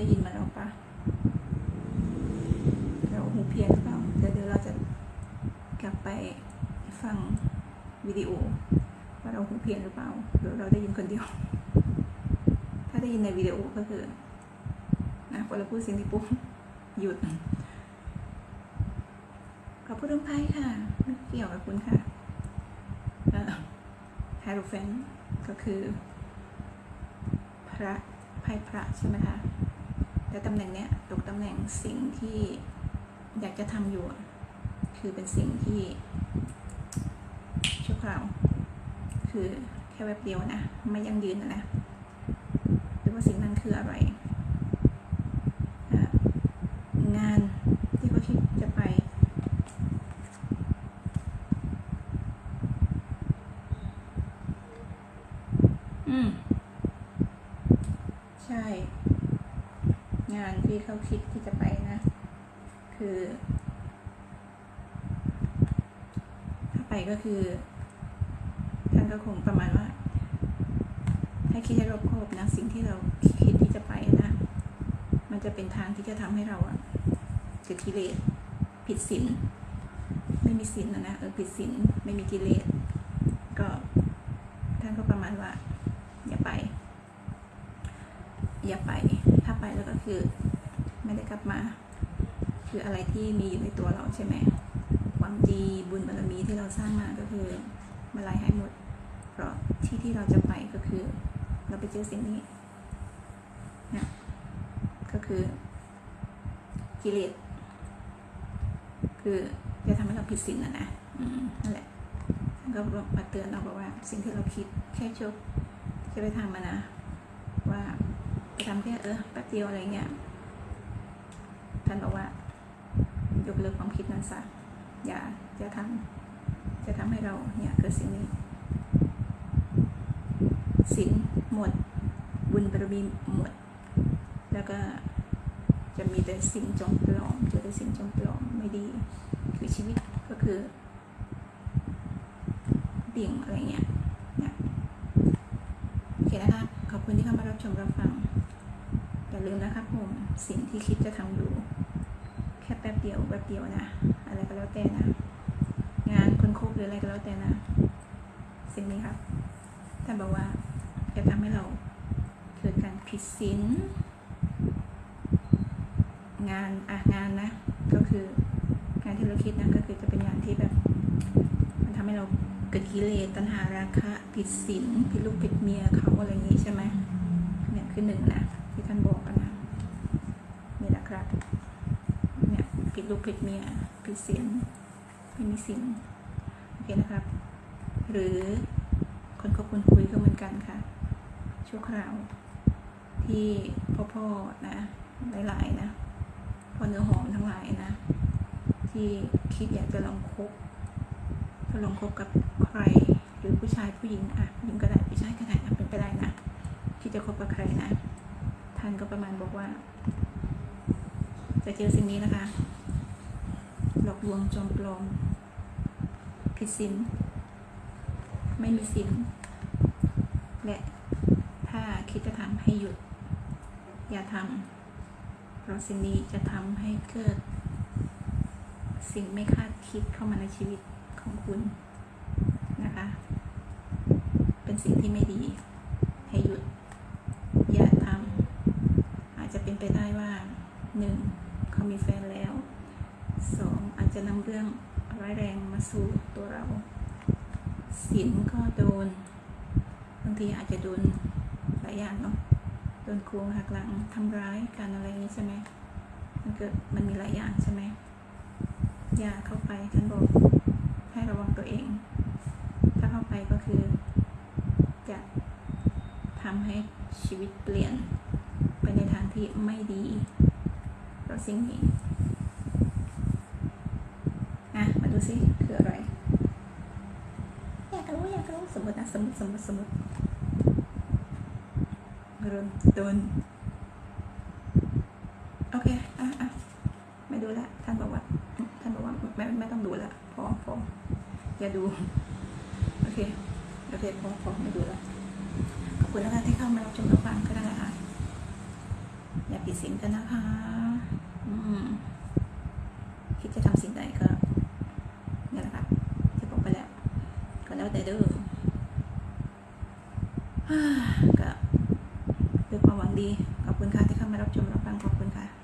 ได้ยินมาแล้วปะเราหูเพี้ยนหรือเปล่าเดี๋ยวเดี๋ยวเราจะกลับไปฟังวิดีโอ ว่าเราหูเพี้ยนหรือเปล่าหรือเราได้ยินคนเดียว ถ้าได้ยินในวิดีโอก็คือนะพอเราพูดสิ่งที่ปุ๊บหยุดขอพูดเรื่องไพ่ค่ะไม่เกี่ยวกับคุณค่ะไฮโรเฟนก็คือ พระไพ่พระใช่ไหมคะ แต่ตำแหน่งเนี้ยตกตำแหน่งสิ่งที่อยากจะทำอยู่ คือเป็นสิ่งที่ชั่วคราวคือแค่แวบเดียวนะไม่ยั่งยืนนะหรือว่าสิ่งนั้นคืออะไรงานที่เขาคิดจะไป อืม ใช่ งานที่เขาคิดที่จะไปนะ คือ ถ้าไปก็คือท่านก็คงประมาณว่า ให้คิดให้รอบคอบนะสิ่งที่เราคิดที่จะไปนะ มันจะเป็นทางที่จะทำให้เราอะเกิดกิเลสผิดศีลไม่มีศีลนะนะเออผิดศีลไม่มีกิเลสก็ท่านก็ประมาณว่า อย่าไป อย่าไป ถ้าไปแล้วก็คือไม่ได้กลับมา คืออะไรที่มีอยู่ในตัวเราใช่ไหมความดีบุญบารมีที่เราสร้างมาก็คือมาลายหายหมด เพราะที่ที่เราจะไปก็คือ เราไปเจอสิ่งนี้นะก็คือกิเลสคือจะทำให้เราผิดศีลนะนะนั่นแหละก็มาเตือนเราบอกว่าสิ่งที่เราคิดแค่ชบจะไปทำมานะ ทำแค่เออแป๊บเดียวอะไรเงี้ยท่านบอกว่ายกเลิกความคิดนั้นซะอย่าจะทำจะทำให้เราเนี่ยเกิดสิ่งนี้ศีลหมด บุญบารมีหมด แล้วก็จะมีแต่สิ่งจอมปลอมจอแต่สิ่งจอมปลอมไม่ดีคือชีวิตก็คือดิ่งอะไรเงี้ยเนี่ยโอเคนะคะ ขอบคุณที่เข้ามารับชมรับฟังาลืมนะครับผม สิ่งที่คิดจะทำอยู่ แค่แป๊บเดียวแป๊บเดียวนะ อะไรก็แล้วแต่นะ งานคนคบหรืออะไรก็แล้วแต่นะ สิ่งนี้ครับท่านบอกว่าจะทำให้เราเกิดการผิดศีลงานอะงานนะ ก็คืองานที่เราคิดนะก็คือจะเป็นงานที่แบบ มันทำให้เราเกิดกิเลสตัณหาราคะผิดศีลผิดลูกผิดเมียเขาอะไรอย่างนี้ใช่ไหมเนี่ยคือหนึ่งนะที่ท่านบอกกันนะนี่แหละครับ ลูกผิดเมียผิดศีลไม่มีศีลโอเคนะครับ หรือคนคบคนคุยก็เหมือนกันค่ะชั่วคราว ที่พ่อๆนะหลายๆนะพ่อเนื้อหอมทั้งหลายนะ ที่คิดอยากจะลองคบจะลองคบกับใคร หรือผู้ชายผู้หญิงอะผู้หญิงก็ได้ผู้ชายก็ได้เป็นไปได้นะที่จะคบกับใครนะท่านก็ประมาณบอกว่า จะเจอสิ่งนี้นะคะ หลอกลวงจอมปลอม ผิดศีลไม่มีศีลและถ้าคิดจะทำให้หยุด อย่าทำเพราะสิ่งนี้จะทำให้เกิด สิ่งไม่คาดคิดเข้ามาในชีวิตของคุณนะคะ เป็นสิ่งที่ไม่ดีให้หยุด อย่าทำอาจจะเป็นไปได้ว่าหนึ่งเขามีแฟน จะนำเรื่องร้ายแรงมาสู่ตัวเราศีลก็โดน บางทีอาจจะโดนหลายอย่างเนาะโดนควงหักหลังทำร้ายกันอะไรนี้ใช่ไหมมันเกิดมันมีหลายอย่างใช่ไหมอย่าเข้าไปท่านบอกให้ระวังตัวเอง ถ้าเข้าไปก็คือ จะทำให้ชีวิตเปลี่ยนไปในทางที่ไม่ดีเพราะสิ่งนี้ นะมาดูซิคืออะไร อยากรู้อยากรู้สมมตินะสมมติสมมติสมมติเริ่มต้นโอเคอะอะไม่ดูละท่านบอกว่าท่านบอกว่าไม่ไม่ต้องดูละพอพออย่าดูโอเคโอเคพอพอไม่ดูละขอบคุณนะคะที่เข้ามารับชมรับฟังก็ได้นะคะอย่าผิดศีลกันนะคะ อืมคิดจะทำสิ่งใดก็ เลยเด้อก็ด้วยความหวังดี ขอบคุณค่ะที่เข้ามารับชมรับฟังขอบคุณค่ะ